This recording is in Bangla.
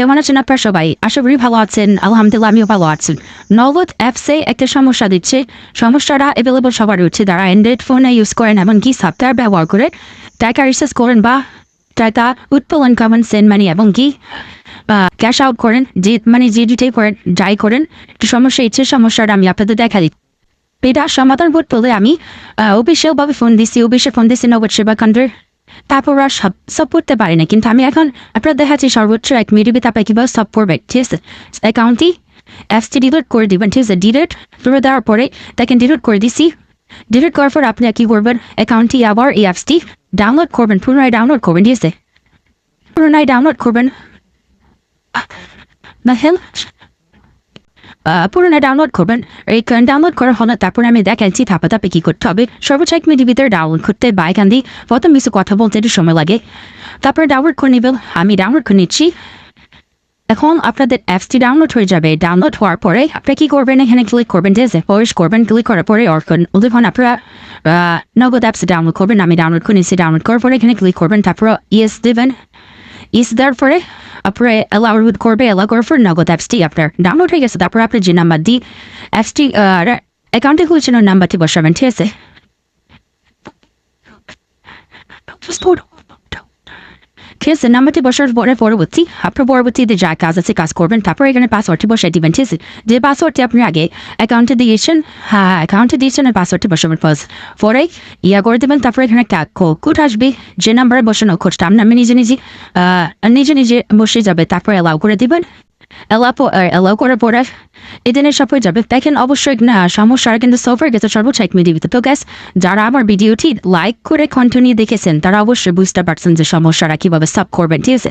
কেমন আছেন আপনার সবাই আশা করি ভালো আছেন আলহামদুলিল্লাহ আমিও ভালো আছেন নগদ অ্যাপসে একটা সমস্যা দিচ্ছে। সমস্যাটা অ্যাভেলেবল সবার হচ্ছে যারা অ্যান্ড্রয়েড ফোনে ইউজ করেন এমনকি সফটওয়্যার ব্যবহার করে টাকা রিসার্চ করেন বা টাকা উৎপাদন করেন সেন্ড মানি এবং কি ক্যাশ আউট করেন, যে মানে যে দুটাই করেন, যাই করেন। একটু সমস্যা ইচ্ছে সমস্যাটা আমি আপনাদের দেখা দিই এটা সমাধান পেলে আমি অফিসিয়ালভাবে ফোন দিছি অফিসে ফোন দিছি নগদ সেবা কেন্দ্রের। তারপর আর সব সব করতে পারি না। কিন্তু আমি এখন আপনার দেখাচ্ছি সর্বোচ্চ এক মিনিটে তারপরে কীভাবে সব করবে, ঠিক আছে? অ্যাকাউন্টটি অ্যাপসটি ডিলিট করে দিবেন, ঠিক আছে? ডিলিট করে দেওয়ার পরে তাকে ডিলিট করে দিছি। ডিলিট করার পর আপনি কী করবেন? অ্যাকাউন্টটি আবার এই অ্যাপসটি ডাউনলোড করবেন, পুনরায় ডাউনলোড করবেন, ঠিক আছে? পুনরায় ডাউনলোড করবেন। না হেল পুরোনো ডাউনলোড করবেন। এই ডাউনলোড করার হলে তারপরে আমি দেখাচ্ছি থাপা তাপে কী করতে হবে। সর্বোচ্চ এক মিনিটের ভিতরে ডাউনলোড করতে বা এখান দিয়ে প্রথম কিছু কথা বলতে একটু সময় লাগে। তারপরে ডাউনলোড করে নেবেন। আমি ডাউনলোড করে নিচ্ছি। এখন আপনাদের অ্যাপসটি ডাউনলোড হয়ে যাবে। ডাউনলোড হওয়ার পরে আপনি কী করবেন? এখানে ক্লিক করবেন যে পরিশ করবেন। ক্লিক করার পরে অর্কন ওদের আপনারা নগদ অ্যাপস ডাউনলোড করবেন। আমি ডাউনলোড করে নিচ্ছি। ডাউনলোড করার পরে এখানে ক্লিক করবেন। তারপর ইয়েস দেবেন। ইস দেওয়ার পরে আপনার অ্যালাউ করবে অ্যালাউ করার পর নগদ অ্যাপসটি আপনার ডাউনলোড হয়ে গেছে তারপর আপনি যে নাম্বার দিই অ্যাপসটি অ্যাকাউন্টে খুলছেন নাম্বারটি বসাবেন ঠিক আছে ঠিক আছে নাম্বারটি বসার পরে পরবর্তী আপনার পরবর্তীতে যা কাজ আছে কাজ করবেন তারপর এখানে পাসওয়ার্ডটি বসাই দিবেন ঠিক আছে যে পাসওয়ার্ডটি আপনি আগে অ্যাকাউন্টে দিয়েছেন হ্যাঁ অ্যাকাউন্টে দিয়েছেন ওই পাসওয়ার্ডটি বসাবেন ফার্স্ট পরে ইয়া করে দেবেন তারপরে এখানে একটা কোড আসবে যে নাম্বারে বসানো কোডটা আপনি আমি নিজে নিজে নিজে নিজে বসে যাবে তারপরে অ্যালাউ করে দিবেন করার পরে এদিনের সব যাবে। দেখেন অবশ্যই, না সমস্যার কিন্তু সফর গেছে, সর্বোচ্চ এক তো গ্যাস যারা আমার ভিডিওটি লাইক করে কন্টিনিউ দেখেছেন, তারা অবশ্যই বুঝতে পারছেন যে সমস্যারা কীভাবে সব করবেন, ঠিক আছে?